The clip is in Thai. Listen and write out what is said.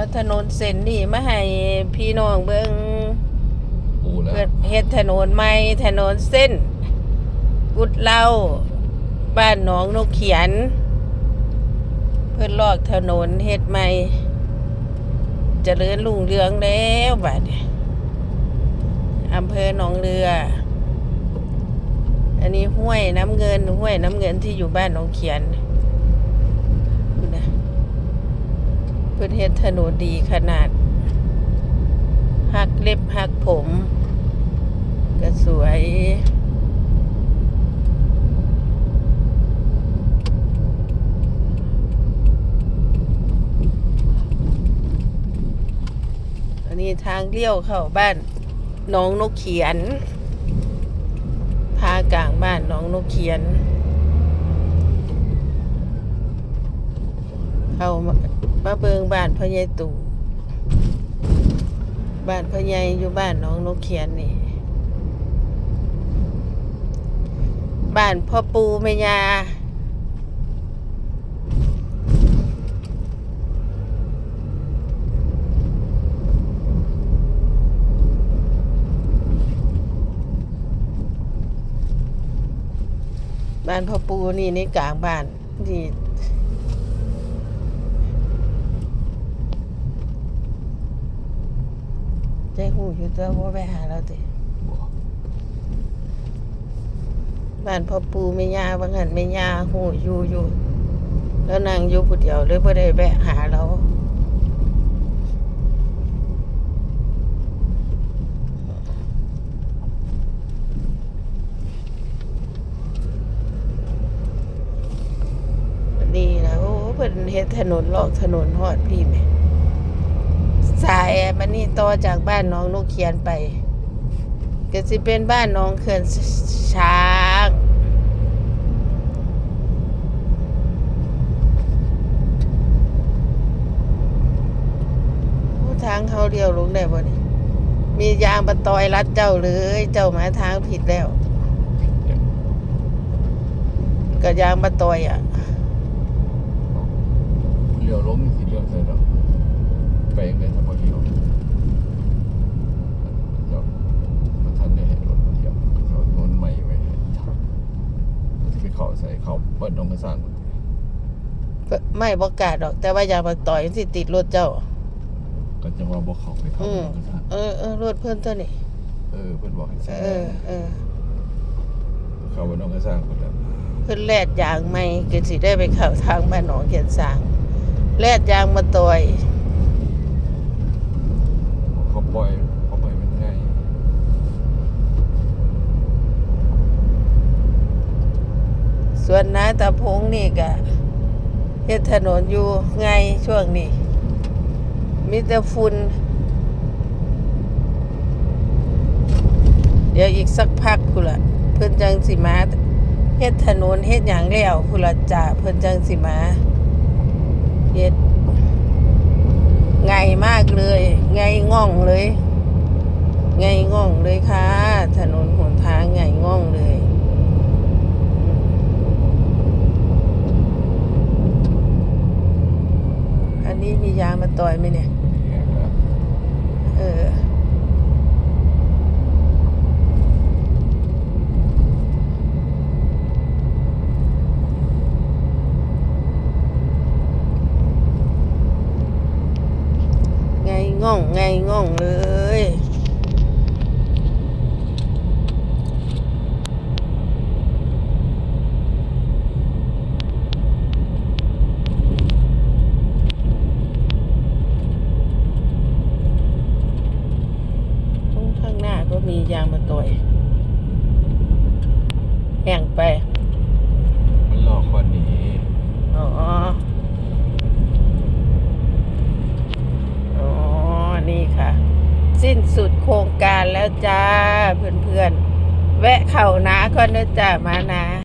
เอาถนนเส้นนี่มาให้พี่น้องเบิ่งปูแล้วเพื่อเฮ็ดถนนใหม่ถนนเส้น กุดเหล่าบ้านหนองนกเขียน เพื่อลอกถนนเฮ็ดใหม่เจริญรุ่งเรืองแล้วบัดนี้อำเภอหนองเรือ อันนี้ห้วยน้ำเงินห้วยน้ำเงินที่อยู่บ้านหนองเขียนดูนะเพื่อเฮ็ดถนนดีขนาดหักเล็บหักผม ก็สวยอันนี้ทางเลี้ยวเข้าบ้านน้องนกเขียนพากลางบ้านน้องนกเขียน เข้า มามาเบิงบ้านพ่อใหญ่ตู่บ้านพ่อใหญ่อยู่บ้านน้องนกเขียนนี่ บ้านพ่อปูแม่ยาบ้านพ่อปูนี่ในกลางบ้านนี่ ใจหูอยู่ตัวว่าไปหาเราติบ่บ้านพ่อปูไม่ยาบางหันไม่ยาหูอยู่อยู่ แล้วนางอยู่ผู้เดียวเลยบ่ได้แวะหาเรานี่นะโอ้เพิ่นเฮ็ดถนนหลอกถนนฮอดพี่แม่สาย มันนี่ต่อจากบ้านน้องนกเขียนไป ก็สิเป็นบ้านน้องเขื่อนช้างโอ้ทางเขาเดียวลงได้บ่นี่มียางบะตอยรัดเจ้าเลยเจ้าหมาทางผิดแล้วก็ยางบะตอยอะเลี้ยวลงนี่สิเลี้ยวใส่ดอก ไปยังไงถ้าบ่เลี้ยวเดี๋ยวมันทันได้เห็นรถเทียบเขาโนนใหม่ไว้ให้สิไปเข้าใส่เข้าเปิดดงกระสร้างไม่บอกกล้าดอก แต่ว่ายางบะตอยมันสิติดรถเจ้า ก็จะว่าบ่เข้าไปเข้าอืมดงกระสร้างเออเออรถเพิ่นตัวนี้เออเพิ่นบอกให้ใส่เออเออเข้าไปดงกระสร้างพุ่นแหล้วเพิ่นแลดยางไม่ก็สิได้ไปเข้าทางบ้านหนองเขียนสางแลดยางมาตอย เขาปล่อยเขาปล่อยมันง่าย ส่ วนนาตาพงนี่ก็เฮ็ดถนนอยู่ไงช่วงนี้ มีแต่ฝุ่นเดี๋ยวอีกสักพักพุ่นละเพิ่นจังสิมาเฮ็ดถนนเฮ็ดหยังแล้วพุ่นละจ้าเพิ่นจังสิมาเฮ็ดไงมากเลย ไงง่องเลย ไงง่องเลยค่ะ ถนนหนทางไงง่องเลย อันนี้มียางมา ต่อยไหมเนี่ย เออ ไงง่อง ไงง่องเลย ตรงข้างหน้าก็ มียางมาต่อยแห้งไป มันหลอกคนหนีอ๋ออ๋อ นี่ค่ะ สิ้นสุดโครงการแล้วจ้า เพื่อนๆ แวะเข่านาก่อนนะจ้ามานา